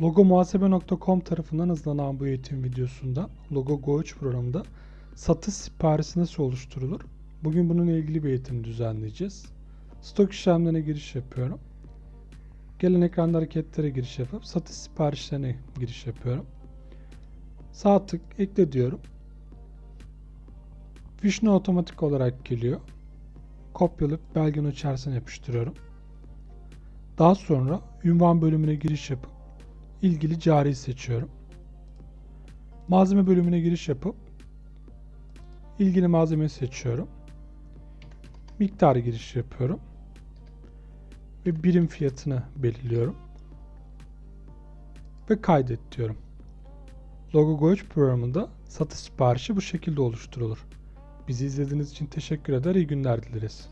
Logomuhasebe.com tarafından hazırlanan bu eğitim videosunda Logo Go3 programında satış siparişi nasıl oluşturulur? Bugün bununla ilgili bir eğitim düzenleyeceğiz. Stok işlemlerine giriş yapıyorum. Gelen ekranda hareketlere giriş yapıp satış siparişlerine giriş yapıyorum. Sağ tık ekle diyorum. Vişne otomatik olarak geliyor. Kopyalayıp belgenin içerisine yapıştırıyorum. Daha sonra ünvan bölümüne giriş yapıp ilgili cari seçiyorum. Malzeme bölümüne giriş yapıp ilgili malzemeyi seçiyorum. Miktar giriş yapıyorum. Ve birim fiyatını belirliyorum. Ve kaydet diyorum. Logo Go3 programında satış siparişi bu şekilde oluşturulur. Bizi izlediğiniz için teşekkür eder, iyi günler dileriz.